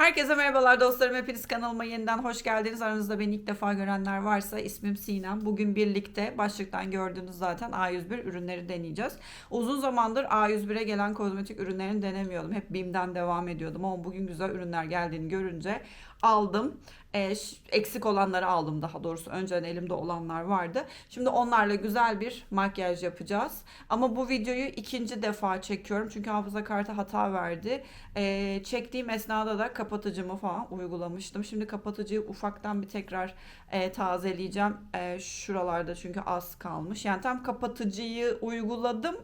Herkese merhabalar dostlarım. Hepiniz kanalıma yeniden hoş geldiniz. Aranızda beni ilk defa görenler varsa ismim Sinem. Bugün birlikte başlıktan gördüğünüz zaten A101 ürünleri deneyeceğiz. Uzun zamandır A101'e gelen kozmetik ürünlerini denemiyordum. Hep BİM'den devam ediyordum ama bugün güzel ürünler geldiğini görünce aldım. E, eksik olanları aldım daha doğrusu. Önceden elimde olanlar vardı. Şimdi onlarla güzel bir makyaj yapacağız. Ama bu videoyu ikinci defa çekiyorum. Çünkü hafıza kartı hata verdi. E, çektiğim esnada da kapatıcımı falan uygulamıştım. Şimdi kapatıcıyı ufaktan bir tekrar e, tazeleyeceğim. E, şuralarda çünkü az kalmış. Yani tam kapatıcıyı uyguladım.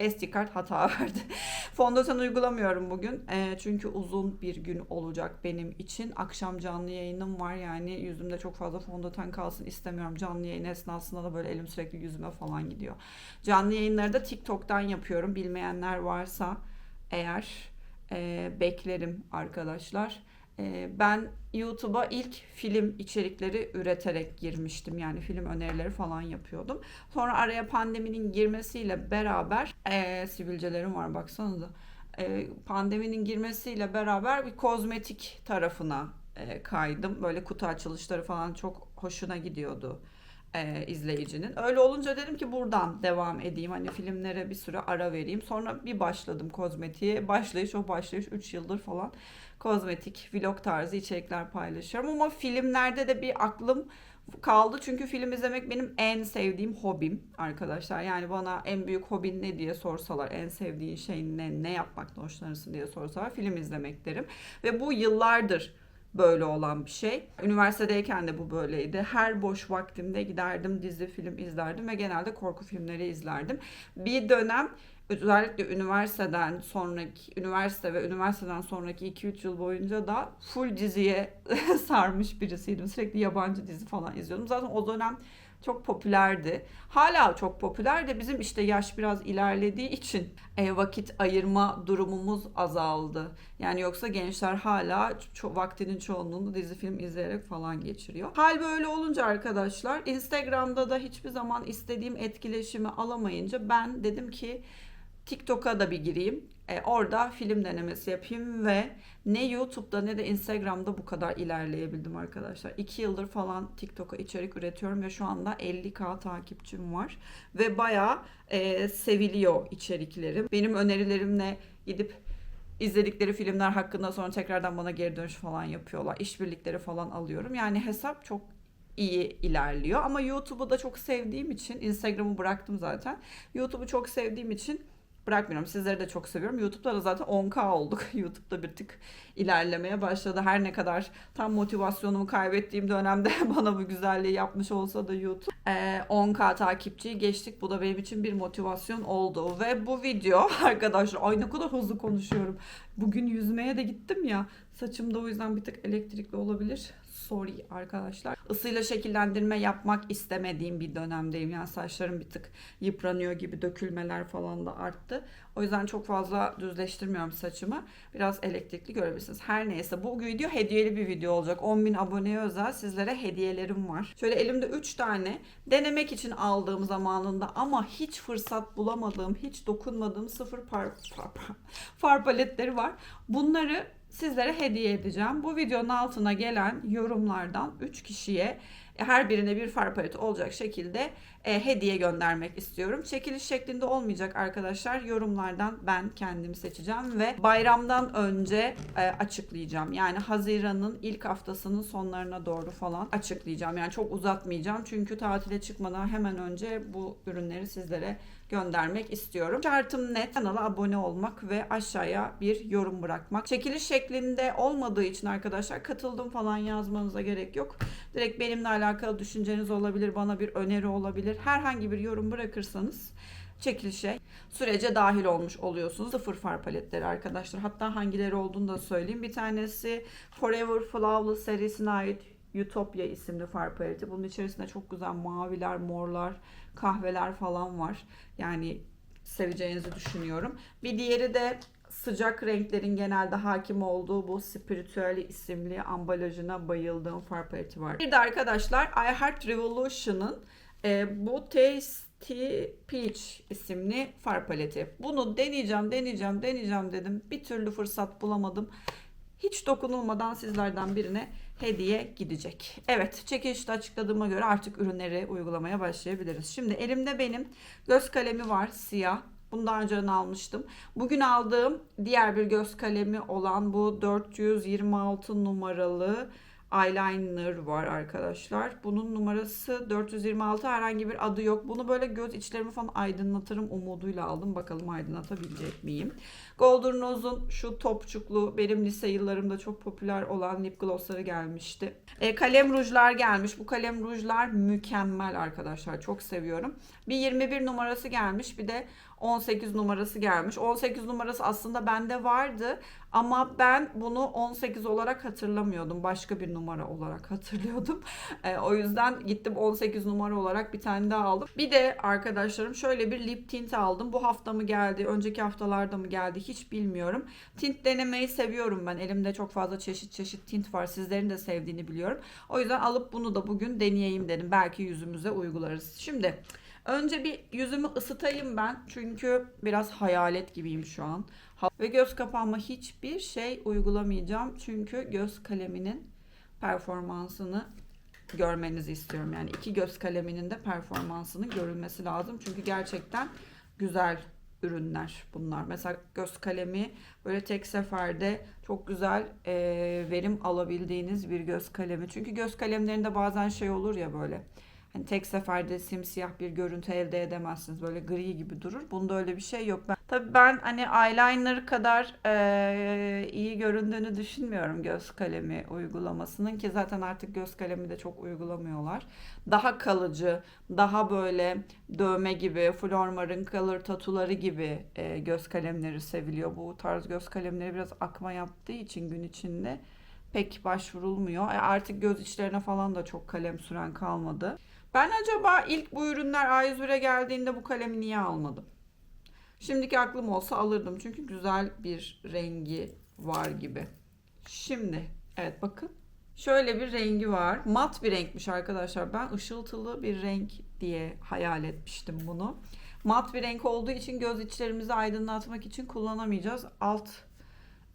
SD kart hata verdi. Fondöten uygulamıyorum bugün. E, çünkü uzun bir gün olacak benim için. Akşam canlı yayınım var. Yani yüzümde çok fazla fondöten kalsın istemiyorum. Canlı yayın esnasında da böyle elim sürekli yüzüme falan gidiyor. Canlı yayınları da TikTok'tan yapıyorum. Bilmeyenler varsa eğer e, beklerim arkadaşlar. E, ben YouTube'a ilk film içerikleri üreterek girmiştim. Yani film önerileri falan yapıyordum. Sonra araya pandeminin girmesiyle beraber e, sivilcelerim var baksanıza. E, pandeminin girmesiyle beraber bir kozmetik tarafına e, kaydım. Böyle kutu açılışları falan çok hoşuna gidiyordu e, izleyicinin. Öyle olunca dedim ki buradan devam edeyim. Hani filmlere bir süre ara vereyim. Sonra bir başladım kozmetiğe. Başlayış o başlayış 3 yıldır falan kozmetik, vlog tarzı içerikler paylaşıyorum. Ama filmlerde de bir aklım kaldı. Çünkü film izlemek benim en sevdiğim hobim arkadaşlar. Yani bana en büyük hobin ne diye sorsalar, en sevdiğin şey ne, ne yapmaktan hoşlanırsın diye sorsalar film izlemek derim. Ve bu yıllardır böyle olan bir şey. Üniversitedeyken de bu böyleydi. Her boş vaktimde giderdim dizi film izlerdim ve genelde korku filmleri izlerdim. Bir dönem özellikle üniversiteden sonraki üniversite ve üniversiteden sonraki 2-3 yıl boyunca da full diziye sarmış birisiydim. Sürekli yabancı dizi falan izliyordum. Zaten o dönem çok popülerdi. Hala çok popüler de bizim işte yaş biraz ilerlediği için e, vakit ayırma durumumuz azaldı. Yani yoksa gençler hala ço- vaktinin çoğunluğunu dizi film izleyerek falan geçiriyor. Hal böyle olunca arkadaşlar Instagram'da da hiçbir zaman istediğim etkileşimi alamayınca ben dedim ki TikTok'a da bir gireyim. E, orada film denemesi yapayım ve ne YouTube'da ne de Instagram'da bu kadar ilerleyebildim arkadaşlar. 2 yıldır falan TikTok'a içerik üretiyorum ve şu anda 50k takipçim var. Ve bayağı e, seviliyor içeriklerim. Benim önerilerimle gidip izledikleri filmler hakkında sonra tekrardan bana geri dönüş falan yapıyorlar. İşbirlikleri falan alıyorum. Yani hesap çok iyi ilerliyor. Ama YouTube'u da çok sevdiğim için Instagram'ı bıraktım zaten. YouTube'u çok sevdiğim için bırakmıyorum. Sizleri de çok seviyorum. YouTube'da da zaten 10K olduk. YouTube'da bir tık ilerlemeye başladı. Her ne kadar tam motivasyonumu kaybettiğim dönemde bana bu güzelliği yapmış olsa da YouTube. Ee, 10K takipçiyi geçtik. Bu da benim için bir motivasyon oldu. Ve bu video arkadaşlar ay ne kadar hızlı konuşuyorum. Bugün yüzmeye de gittim ya. Saçım da o yüzden bir tık elektrikli olabilir. Sorry arkadaşlar. Isıyla şekillendirme yapmak istemediğim bir dönemdeyim. Yani saçlarım bir tık yıpranıyor gibi dökülmeler falan da arttı. O yüzden çok fazla düzleştirmiyorum saçımı. Biraz elektrikli görebilirsiniz. Her neyse bu video hediyeli bir video olacak. 10.000 aboneye özel sizlere hediyelerim var. Şöyle elimde 3 tane denemek için aldığım zamanında ama hiç fırsat bulamadığım, hiç dokunmadığım sıfır par, par, par- far paletleri var. Bunları sizlere hediye edeceğim. Bu videonun altına gelen yorumlardan 3 kişiye her birine bir far paleti olacak şekilde e, hediye göndermek istiyorum. Çekiliş şeklinde olmayacak arkadaşlar. Yorumlardan ben kendim seçeceğim ve bayramdan önce e, açıklayacağım. Yani Haziran'ın ilk haftasının sonlarına doğru falan açıklayacağım. Yani çok uzatmayacağım. Çünkü tatile çıkmadan hemen önce bu ürünleri sizlere göndermek istiyorum. Şartım net. Kanala abone olmak ve aşağıya bir yorum bırakmak. Çekiliş şeklinde olmadığı için arkadaşlar katıldım falan yazmanıza gerek yok. Direkt benimle alakalı düşünceniz olabilir, bana bir öneri olabilir. Herhangi bir yorum bırakırsanız çekilişe sürece dahil olmuş oluyorsunuz. Sıfır far paletleri arkadaşlar. Hatta hangileri olduğunu da söyleyeyim. Bir tanesi Forever Flawless serisine ait Utopia isimli far paleti. Bunun içerisinde çok güzel maviler, morlar, kahveler falan var. Yani seveceğinizi düşünüyorum. Bir diğeri de sıcak renklerin genelde hakim olduğu bu Spiritually isimli ambalajına bayıldığım far paleti var. Bir de arkadaşlar I Heart Revolution'ın e, bu Tasty Peach isimli far paleti. Bunu deneyeceğim, deneyeceğim, deneyeceğim dedim. Bir türlü fırsat bulamadım. hiç dokunulmadan sizlerden birine hediye gidecek. Evet çekilişte açıkladığıma göre artık ürünleri uygulamaya başlayabiliriz. Şimdi elimde benim göz kalemi var siyah. Bunu daha önceden almıştım. Bugün aldığım diğer bir göz kalemi olan bu 426 numaralı eyeliner var arkadaşlar. Bunun numarası 426 herhangi bir adı yok. Bunu böyle göz içlerimi falan aydınlatırım umuduyla aldım. Bakalım aydınlatabilecek miyim? Golden Rose'un şu topçuklu benim lise yıllarımda çok popüler olan lip glossları gelmişti. E, kalem rujlar gelmiş. Bu kalem rujlar mükemmel arkadaşlar. Çok seviyorum. Bir 21 numarası gelmiş. Bir de 18 numarası gelmiş. 18 numarası aslında bende vardı ama ben bunu 18 olarak hatırlamıyordum. Başka bir numara olarak hatırlıyordum. E, o yüzden gittim 18 numara olarak bir tane daha aldım. Bir de arkadaşlarım şöyle bir lip tint aldım. Bu hafta mı geldi, önceki haftalarda mı geldi hiç bilmiyorum. Tint denemeyi seviyorum ben. Elimde çok fazla çeşit çeşit tint var. Sizlerin de sevdiğini biliyorum. O yüzden alıp bunu da bugün deneyeyim dedim. Belki yüzümüze uygularız. Şimdi Önce bir yüzümü ısıtayım ben. Çünkü biraz hayalet gibiyim şu an. Ve göz kapağıma hiçbir şey uygulamayacağım. Çünkü göz kaleminin performansını görmenizi istiyorum. Yani iki göz kaleminin de performansının görülmesi lazım. Çünkü gerçekten güzel ürünler bunlar. Mesela göz kalemi böyle tek seferde çok güzel e, verim alabildiğiniz bir göz kalemi. Çünkü göz kalemlerinde bazen şey olur ya böyle Hani tek seferde simsiyah bir görüntü elde edemezsiniz. Böyle gri gibi durur. Bunda öyle bir şey yok. Ben, tabii ben hani eyeliner kadar e, iyi göründüğünü düşünmüyorum göz kalemi uygulamasının ki zaten artık göz kalemi de çok uygulamıyorlar. Daha kalıcı, daha böyle dövme gibi, Flormar'ın color tatuları gibi e, göz kalemleri seviliyor. Bu tarz göz kalemleri biraz akma yaptığı için gün içinde pek başvurulmuyor. E artık göz içlerine falan da çok kalem süren kalmadı. Ben acaba ilk bu ürünler A101'e geldiğinde bu kalemi niye almadım? Şimdiki aklım olsa alırdım. Çünkü güzel bir rengi var gibi. Şimdi evet bakın. Şöyle bir rengi var. Mat bir renkmiş arkadaşlar. Ben ışıltılı bir renk diye hayal etmiştim bunu. Mat bir renk olduğu için göz içlerimizi aydınlatmak için kullanamayacağız. Alt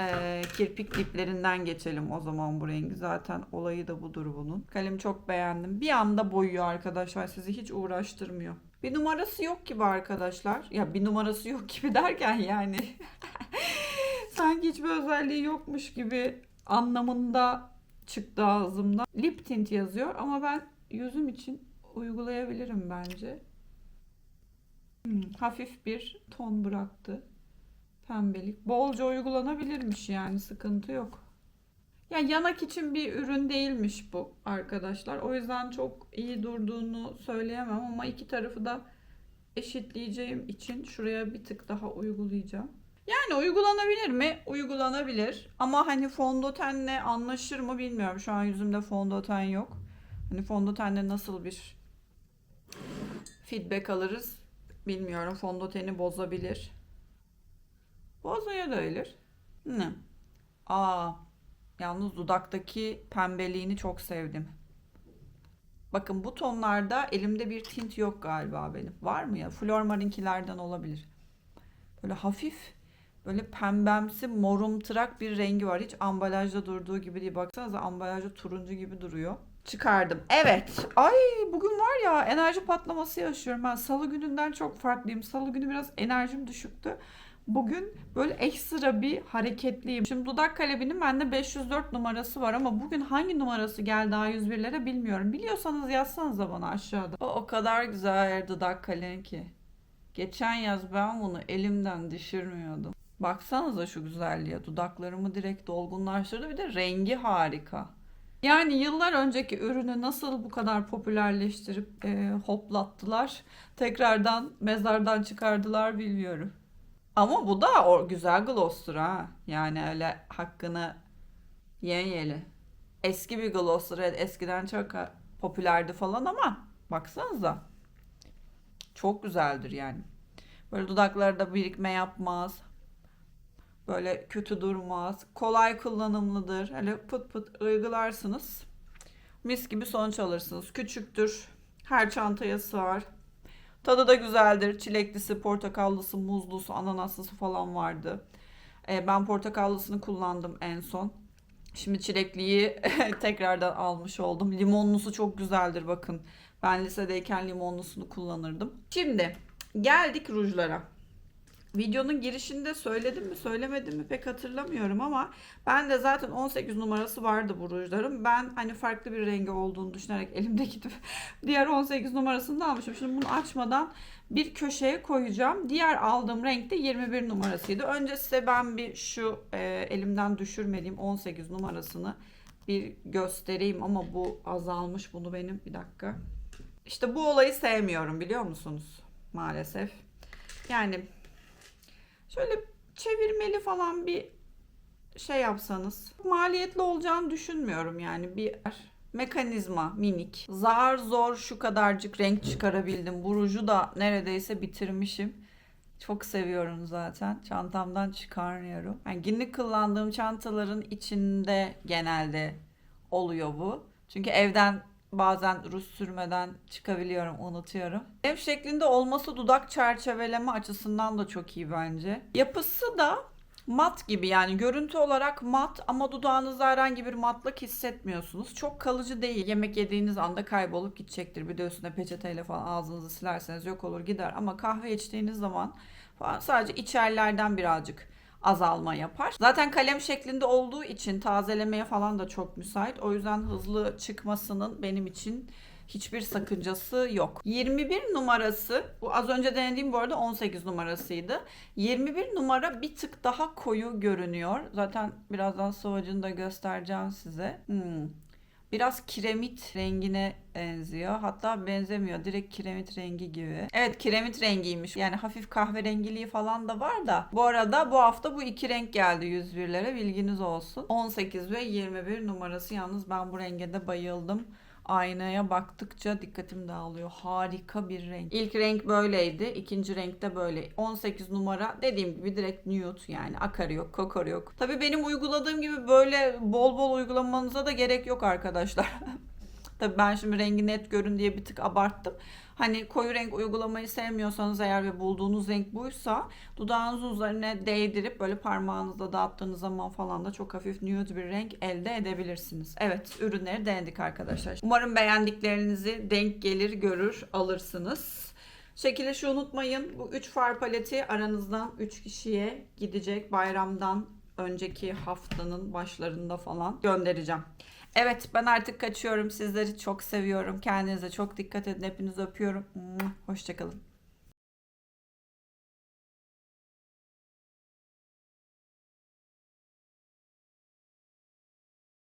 e, kirpik diplerinden geçelim o zaman bu rengi. Zaten olayı da budur bunun. Kalemi çok beğendim. Bir anda boyuyor arkadaşlar. Sizi hiç uğraştırmıyor. Bir numarası yok gibi arkadaşlar. Ya bir numarası yok gibi derken yani. Sanki hiçbir özelliği yokmuş gibi anlamında çıktı ağzımdan. Lip tint yazıyor ama ben yüzüm için uygulayabilirim bence. Hmm, hafif bir ton bıraktı pembelik. Bolca uygulanabilirmiş yani sıkıntı yok. Yani yanak için bir ürün değilmiş bu arkadaşlar. O yüzden çok iyi durduğunu söyleyemem ama iki tarafı da eşitleyeceğim için şuraya bir tık daha uygulayacağım. Yani uygulanabilir mi? Uygulanabilir. Ama hani fondötenle anlaşır mı bilmiyorum. Şu an yüzümde fondöten yok. Hani fondötenle nasıl bir feedback alırız bilmiyorum. Fondöteni bozabilir. Bozmayabilir. Ne? Aa, yalnız dudaktaki pembeliğini çok sevdim. Bakın bu tonlarda elimde bir tint yok galiba benim. Var mı ya? Flormar'inkilerden olabilir. Böyle hafif böyle pembemsi morumtırak bir rengi var. Hiç ambalajda durduğu gibi değil. Baksanıza ambalajda turuncu gibi duruyor. Çıkardım. Evet. Ay bugün var ya enerji patlaması yaşıyorum. Ben salı gününden çok farklıyım. Salı günü biraz enerjim düşüktü. Bugün böyle ekstra bir hareketliyim. Şimdi dudak kaleminin bende 504 numarası var ama bugün hangi numarası geldi A101'lere bilmiyorum. Biliyorsanız yazsanıza bana aşağıda. O o kadar güzel dudak kalem ki. Geçen yaz ben bunu elimden düşürmüyordum. Baksanıza şu güzelliğe. Dudaklarımı direkt dolgunlaştırdı. Bir de rengi harika. Yani yıllar önceki ürünü nasıl bu kadar popülerleştirip e, hoplattılar, tekrardan mezardan çıkardılar bilmiyorum. Ama bu da o güzel gloss'tur ha. Yani öyle hakkını yeni Eski bir. Evet, eskiden çok popülerdi falan ama baksanıza. Çok güzeldir yani. Böyle dudaklarda birikme yapmaz. Böyle kötü durmaz. Kolay kullanımlıdır. Öyle pıt pıt uygularsınız. Mis gibi sonuç alırsınız. Küçüktür. Her çantaya sığar. Tadı da güzeldir. Çileklisi, portakallısı, muzlusu, ananaslısı falan vardı. E, ben portakallısını kullandım en son. Şimdi çilekliyi tekrardan almış oldum. Limonlusu çok güzeldir bakın. Ben lisedeyken limonlusunu kullanırdım. Şimdi geldik rujlara. Videonun girişinde söyledim mi söylemedim mi pek hatırlamıyorum ama ben de zaten 18 numarası vardı bu rujların. Ben hani farklı bir rengi olduğunu düşünerek elimdeki diğer 18 numarasını da almışım. Şimdi bunu açmadan bir köşeye koyacağım. Diğer aldığım renk de 21 numarasıydı. Önce size ben bir şu e, elimden düşürmediğim 18 numarasını bir göstereyim ama bu azalmış bunu benim bir dakika. İşte bu olayı sevmiyorum biliyor musunuz? Maalesef. Yani şöyle çevirmeli falan bir şey yapsanız maliyetli olacağını düşünmüyorum yani bir mekanizma minik. Zar zor şu kadarcık renk çıkarabildim. Bu ruju da neredeyse bitirmişim. Çok seviyorum zaten. Çantamdan çıkarmıyorum. Yani günlük kullandığım çantaların içinde genelde oluyor bu. Çünkü evden bazen ruj sürmeden çıkabiliyorum, unutuyorum. Ev şeklinde olması dudak çerçeveleme açısından da çok iyi bence. Yapısı da mat gibi yani görüntü olarak mat ama dudağınızda herhangi bir matlık hissetmiyorsunuz. Çok kalıcı değil. Yemek yediğiniz anda kaybolup gidecektir. Bir de üstüne peçeteyle falan ağzınızı silerseniz yok olur gider. Ama kahve içtiğiniz zaman falan sadece içerlerden birazcık azalma yapar. Zaten kalem şeklinde olduğu için tazelemeye falan da çok müsait. O yüzden hızlı çıkmasının benim için hiçbir sakıncası yok. 21 numarası bu az önce denediğim bu arada 18 numarasıydı. 21 numara bir tık daha koyu görünüyor. Zaten birazdan sıvacını da göstereceğim size. Hmm. Biraz kiremit rengine benziyor. Hatta benzemiyor. Direkt kiremit rengi gibi. Evet kiremit rengiymiş. Yani hafif kahverengiliği falan da var da. Bu arada bu hafta bu iki renk geldi 101'lere. Bilginiz olsun. 18 ve 21 numarası. Yalnız ben bu renge de bayıldım. Aynaya baktıkça dikkatim dağılıyor. Harika bir renk. İlk renk böyleydi. ikinci renk de böyle. 18 numara dediğim gibi direkt nude yani akarı yok, kokoru yok. Tabii benim uyguladığım gibi böyle bol bol uygulamanıza da gerek yok arkadaşlar. Tabii ben şimdi rengi net görün diye bir tık abarttım. Hani koyu renk uygulamayı sevmiyorsanız eğer ve bulduğunuz renk buysa dudağınızın üzerine değdirip böyle parmağınızla dağıttığınız zaman falan da çok hafif nude bir renk elde edebilirsiniz. Evet ürünleri denedik arkadaşlar. Umarım beğendiklerinizi denk gelir görür alırsınız. Çekilişi unutmayın. Bu 3 far paleti aranızdan 3 kişiye gidecek bayramdan önceki haftanın başlarında falan göndereceğim. Evet ben artık kaçıyorum. Sizleri çok seviyorum. Kendinize çok dikkat edin. Hepinizi öpüyorum. Hoşçakalın.